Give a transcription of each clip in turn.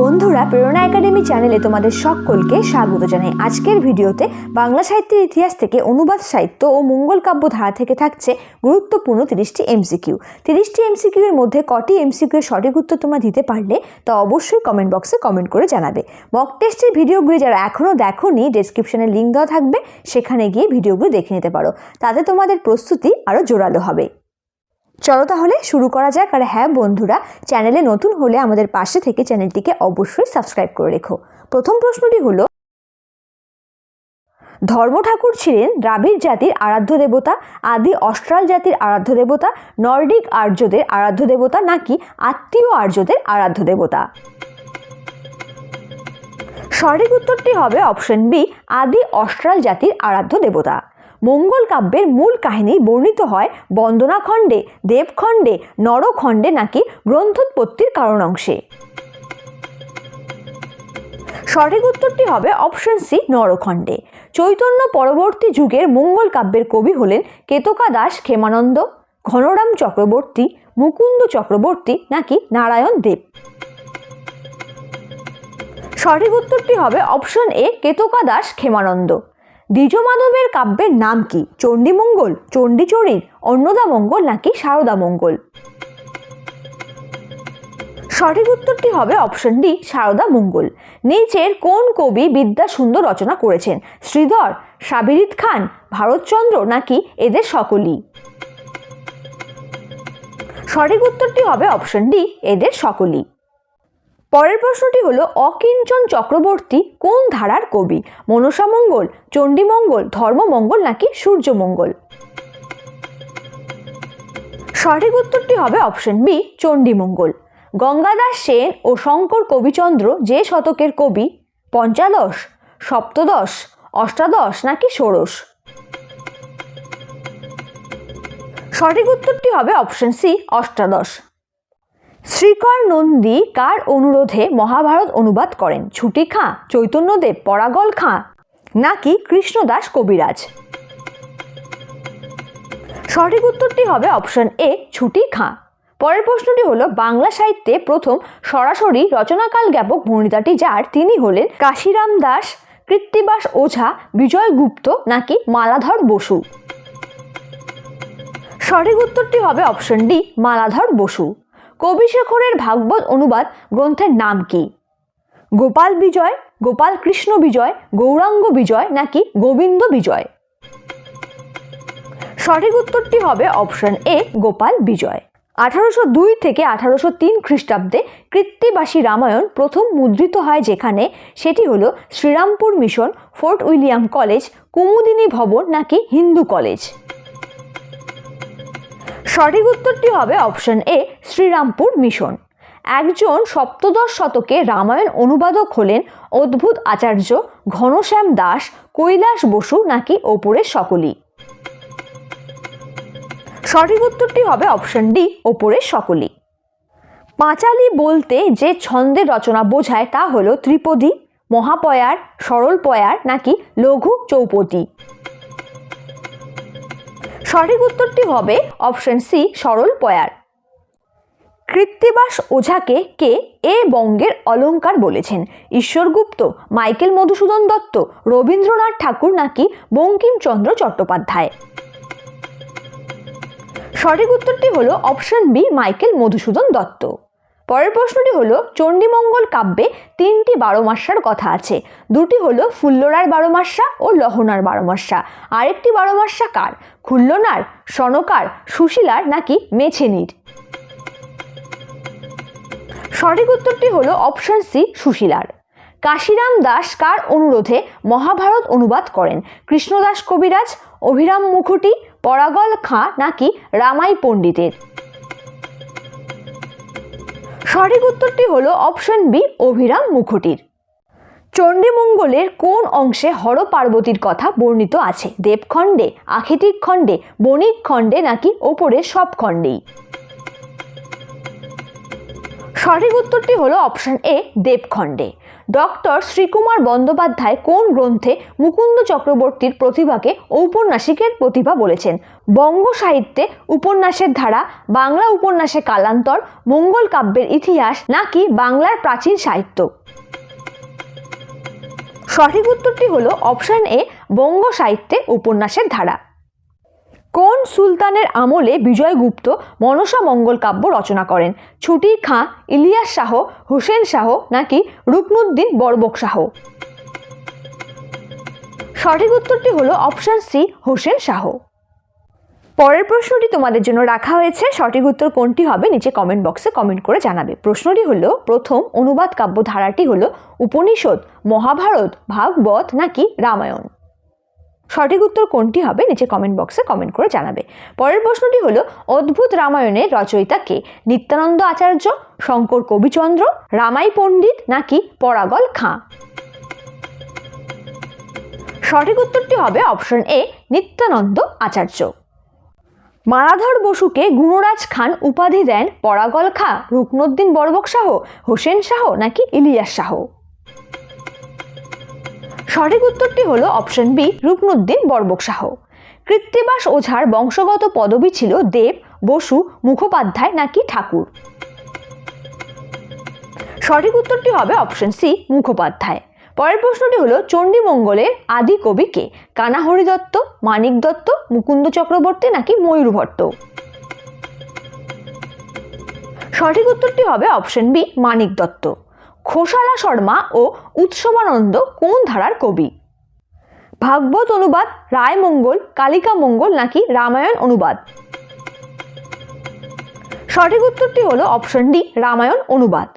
বন্ধুরা, প্রেরণা একাডেমি চ্যানেলে তোমাদের সকলকে স্বাগত জানাই। আজকের ভিডিওতে বাংলা সাহিত্যের ইতিহাস থেকে অনুবাদ, সাহিত্য ও মঙ্গল কাব্য ধারা থেকে থাকছে গুরুত্বপূর্ণ তিরিশটি এমসিকিউ। তিরিশটি এমসিকিউ এর মধ্যে কটি এমসিকিউ সঠিক উত্তর তোমরা দিতে পারলে তা অবশ্যই কমেন্ট বক্সে কমেন্ট করে জানাবে। মক টেস্টের ভিডিওগুলি যারা এখনও দেখোনি ডেসক্রিপশনে লিঙ্ক দেওয়া থাকবে, সেখানে গিয়ে ভিডিওগুলো দেখে নিতে পারো। তাতে তোমাদের প্রস্তুতি আরও জোরালো হবে। চলো তাহলে শুরু করা যাক। আর হ্যাঁ বন্ধুরা, চ্যানেলে নতুন হলে আমাদের পাশে থেকে চ্যানেলটিকে অবশ্যই সাবস্ক্রাইব করে রেখো। প্রথম প্রশ্নটি হলো ধর্ম ঠাকুর ছিলেন দ্রাবিড় জাতির আরাধ্য দেবতা, আদি অস্ট্রাল জাতির আরাধ্য দেবতা, নর্ডিক আর্যদের আরাধ্য দেবতা নাকি আত্মীয় আর্যদের আরাধ্য দেবতা? সঠিক উত্তরটি হবে অপশন বি, আদি অস্ট্রাল জাতির আরাধ্য দেবতা। মঙ্গল কাব্যের মূল কাহিনী বর্ণিত হয় বন্দনাখণ্ডে, দেবখণ্ডে, নরখণ্ডে নাকি গ্রন্থোৎপত্তির কারণ অংশে সঠিক উত্তরটি হবে অপশন সি, নরখণ্ডে। চৈতন্য পরবর্তী যুগের মঙ্গল কাব্যের কবি হলেন কেতকা দাস ক্ষেমানন্দ, ঘনরাম চক্রবর্তী, মুকুন্দ চক্রবর্তী নাকি নারায়ণ দেব। সঠিক উত্তরটি হবে অপশন এ, কেতকা দাস ক্ষেমানন্দ। দ্বিজমাধবের কাব্যের নাম কি? চণ্ডীমঙ্গল চণ্ডীচরীর অন্নদামঙ্গল নাকি সারদামঙ্গল সঠিক উত্তরটি হবে অপশন ডি, সারদা মঙ্গল। নিচের কোন কবি বিদ্যা সুন্দর রচনা করেছেন? শ্রীধর সাবিরিদ খান, ভারতচন্দ্র নাকি এদের সকলই? সঠিক উত্তরটি হবে অপশন ডি, এদের সকলই। পরের প্রশ্নটি হলো, অকিঞ্চন চক্রবর্তী কোন ধারার কবি? মনসামঙ্গল চণ্ডীমঙ্গল ধর্মমঙ্গল নাকি সূর্যমঙ্গল সঠিক উত্তরটি হবে অপশন বি চণ্ডীমঙ্গল গঙ্গাদাস সেন ও শঙ্কর কবিচন্দ্র যে শতকের কবি? পঞ্চাদশ, সপ্তদশ, অষ্টাদশ নাকি ষোড়শ? সঠিক উত্তরটি হবে অপশন সি, অষ্টাদশ। শ্রীকর নন্দী কার অনুরোধে মহাভারত অনুবাদ করেন? ছুটি খাঁ, চৈতন্যদেব, পরাগল খাঁ, নাকি কৃষ্ণদাস কবিরাজ? সঠিক উত্তরটি হবে অপশন এ, ছুটি খাঁ। পরের প্রশ্নটি হলো, বাংলা সাহিত্যে প্রথম সরাসরি রচনাকাল জ্ঞাপক ভূমিতাটি যার? তিনি হলেন কাশিরাম দাস, কৃত্তিবাস ওঝা, বিজয় গুপ্ত নাকি মালাধর বসু? সঠিক উত্তরটি হবে অপশন ডি, মালাধর বসু। কবিশেখরের ভাগবত অনুবাদ গ্রন্থের নাম কি? গোপাল বিজয়, গোপাল কৃষ্ণ বিজয়, গৌরাঙ্গ বিজয় নাকি গোবিন্দ বিজয়? সঠিক উত্তরটি হবে অপশন এ, গোপাল বিজয়। আঠারোশো দুই থেকে আঠারোশো তিন খ্রিস্টাব্দে কৃত্তিবাসী রামায়ণ প্রথম মুদ্রিত হয় যেখানে, সেটি হলো Serampore mission, Fort William college, Kumudini Bhavan নাকি হিন্দু কলেজ। সঠিক উত্তরটি হবে অপশন এ, শ্রীরামপুর মিশন। একজন সপ্তদশ শতকে রামায়ণ অনুবাদক হলেন অদ্ভুত আচার্য ঘনশ্যাম দাস, কৈলাস বসু নাকি ওপরের সকলই। সঠিক উত্তরটি হবে অপশন ডি, ওপরের সকলই। পাঁচালি বলতে যে ছন্দের রচনা বোঝায় তা হলো ত্রিপদী, মহাপয়ার সরল পয়ার নাকি লঘু চৌপতি সঠিক উত্তরটি হবে অপশন সি, সরল পয়ার। কৃত্তিবাস ওঝাকে কে এ বঙ্গের অলঙ্কার বলেছেন? ঈশ্বরগুপ্ত, মাইকেল মধুসূদন দত্ত, রবীন্দ্রনাথ ঠাকুর নাকি বঙ্কিমচন্দ্র চট্টোপাধ্যায়? সঠিক উত্তরটি হল option B, Michael Madhusudan Dutt. পরের প্রশ্নটি হলো, চণ্ডীমঙ্গল কাব্যে তিনটি বারোমাস্যার কথা আছে। দুটি হলো, ফুল্লরার বারোমাস্যা ও লহনার বারোমাস্যা আরেকটি বারোমাস্যা কার? খুল্লনার, সনকার, সুশীলার নাকি মেছেনির সঠিক উত্তরটি হলো, অপশন সি, সুশীলার। কাশিরাম দাস কার অনুরোধে মহাভারত অনুবাদ করেন? কৃষ্ণদাস কবিরাজ, অভিরাম মুখুটি, পরাগল খাঁ নাকি রামাই পণ্ডিতের? সঠিক উত্তরটি হলো অপশন বি, অভিরাম মুখটির। চণ্ডীমঙ্গলের কোন অংশে হর পার্বতীর কথা বর্ণিত আছে? দেবখণ্ডে আখেটিক খণ্ডে, বণিক খণ্ডে নাকি ওপরে সব খণ্ডেই? সঠিক উত্তরটি হলো অপশন এ, দেবখণ্ডে। ডক্টর শ্রীকুমার বন্দ্যোপাধ্যায় কোন গ্রন্থে মুকুন্দ চক্রবর্তীর প্রতিভাকে ঔপন্যাসিকের প্রতিভা বলেছেন? বঙ্গ সাহিত্যে উপন্যাসের ধারা, বাংলা উপন্যাসে কালান্তর, মঙ্গল কাব্যের ইতিহাস, নাকি বাংলার প্রাচীন সাহিত্য? সঠিক উত্তরটি হলো অপশন এ, বঙ্গ সাহিত্যে উপন্যাসের ধারা। কোন সুলতানের আমলে বিজয়গুপ্ত মনসা মঙ্গল কাব্য রচনা করেন? ছুটির খাঁ, ইলিয়াস শাহ, হোসেন শাহ নাকি রুকনুদ্দিন বরবক শাহ? সঠিক উত্তরটি হলো অপশন সি, হোসেন শাহ। পরের প্রশ্নটি তোমাদের জন্য রাখা হয়েছে। সঠিক উত্তর কোনটি হবে নিচে কমেন্ট বক্সে কমেন্ট করে জানাবে। প্রশ্নটি হলো, প্রথম অনুবাদ কাব্য ধারাটি হলো উপনিষদ, মহাভারত, ভাগবত নাকি রামায়ণ? সঠিক উত্তর কোনটি হবে নিচে কমেন্ট বক্সে কমেন্ট করে জানাবে। পরের প্রশ্নটি হলো, অদ্ভুত রামায়ণের রচয়িতা কে? নিত্যানন্দ আচার্য, শঙ্কর কবিচন্দ্র, রামাই পণ্ডিত নাকি পরাগল খাঁ? সঠিক উত্তরটি হবে অপশন এ নিত্যানন্দ আচার্য। মারাধর বসুকে গুণরাজ খান উপাধি দেন পরাগল খাঁ রুকনুদ্দিন বরবক শাহ, হোসেন শাহ নাকি ইলিয়াস শাহ? সঠিক উত্তরটি হলো অপশন বি, রুকনুদ্দিন বরবক শাহ কৃত্তিবাস ওঝার বংশগত পদবি ছিল দেব, বসু, মুখোপাধ্যায় নাকি ঠাকুর? সঠিক উত্তরটি হবে অপশন সি, মুখোপাধ্যায়। পরের প্রশ্নটি হলো চণ্ডীমঙ্গলের আদি কবি কে? কানাহরি দত্ত, মানিক দত্ত, মুকুন্দ চক্রবর্তী নাকি ময়ূর ভট্ট? সঠিক উত্তরটি হবে অপশন বি, মানিক দত্ত। খোসালা শর্মা ও উৎসবানন্দ কোন ধারার কবি? ভাগবত অনুবাদ, রায়মঙ্গল, কালিকা মঙ্গল নাকি রামায়ণ অনুবাদ? সঠিক উত্তরটি হলো অপশন ডি রামায়ণ অনুবাদ।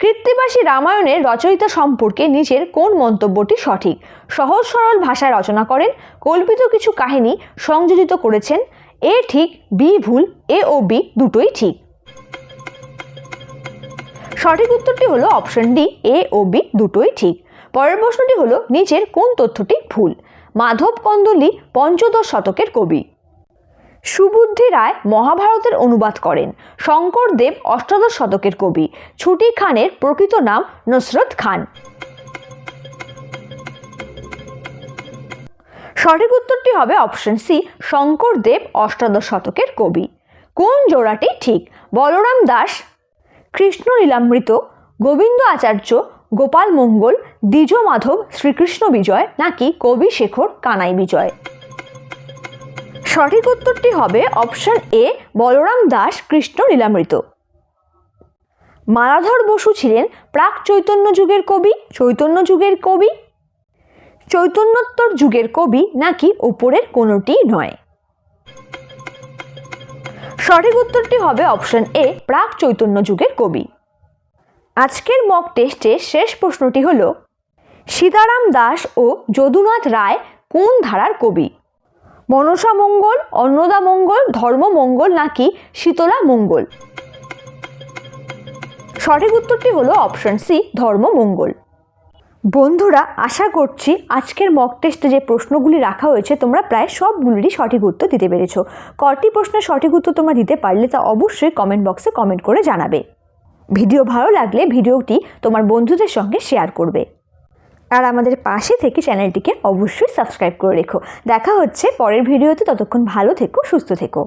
কৃত্তিবাসী রামায়ণের রচয়িতা সম্পর্কে নিচের কোন মন্তব্যটি সঠিক? সহজ সরল ভাষায় রচনা করেন, কল্পিত কিছু কাহিনী সংযোজিত করেছেন, এ ঠিক, বি ভুল, এ ও বি দুটোই ঠিক। সঠিক উত্তরটি হলো অপশন ডি, এ ও বি দুটোই ঠিক। পরের প্রশ্নটি হলো নিচের কোন তথ্যটি ভুল? মাধব কন্দলি, পঞ্চদশ শতকের কবি। সুবুদ্ধি রায় মহাভারতের অনুবাদ করেন। শঙ্করদেব অষ্টাদশ শতকের কবি। ছুটি খানের প্রকৃত নাম নুসরত খান। সঠিক উত্তরটি হবে অপশন সি শঙ্করদেব অষ্টাদশ শতকের কবি। কোন জোড়াটি ঠিক? বলরাম দাস কৃষ্ণ লীলামৃত গোবিন্দ আচার্য গোপাল মঙ্গল দ্বিজ মাধব শ্রীকৃষ্ণ বিজয় নাকি কবি শেখর কানাই বিজয়। সঠিক উত্তরটি হবে অপশন এ, বলরাম দাস কৃষ্ণ লীলামৃত মালাধর বসু ছিলেন প্রাক চৈতন্য যুগের কবি, চৈতন্য যুগের কবি। চৈতন্যোত্তর যুগের কবি নাকি ওপরের কোনোটি নয়। সঠিক উত্তরটি হবে অপশন এ, প্রাক চৈতন্য যুগের কবি। আজকের মক টেস্টে শেষ প্রশ্নটি হল, সীতারাম দাস ও যদুনাথ রায় কোন ধারার কবি? মনসা মঙ্গল, অন্নদা মঙ্গল, ধর্ম মঙ্গল নাকি শীতলা মঙ্গল? সঠিক উত্তরটি হলো অপশন সি, ধর্ম মঙ্গল। বন্ধুরা, আশা করছি আজকের মক টেস্টে যে প্রশ্নগুলি রাখা হয়েছে, তোমরা প্রায় সবগুলিরই সঠিক উত্তর দিতে পেরেছ। কটি প্রশ্নের সঠিক উত্তর তোমরা দিতে পারলে তা অবশ্যই কমেন্ট বক্সে কমেন্ট করে জানাবে। ভিডিও ভালো লাগলে ভিডিওটি তোমার বন্ধুদের সঙ্গে শেয়ার করবে। আর আমাদের পাশে থেকে চ্যানেলটিকে অবশ্যই সাবস্ক্রাইব করে রেখো। দেখা হচ্ছে পরের ভিডিওতে, ততক্ষণ ভালো থেকো, সুস্থ থেকো।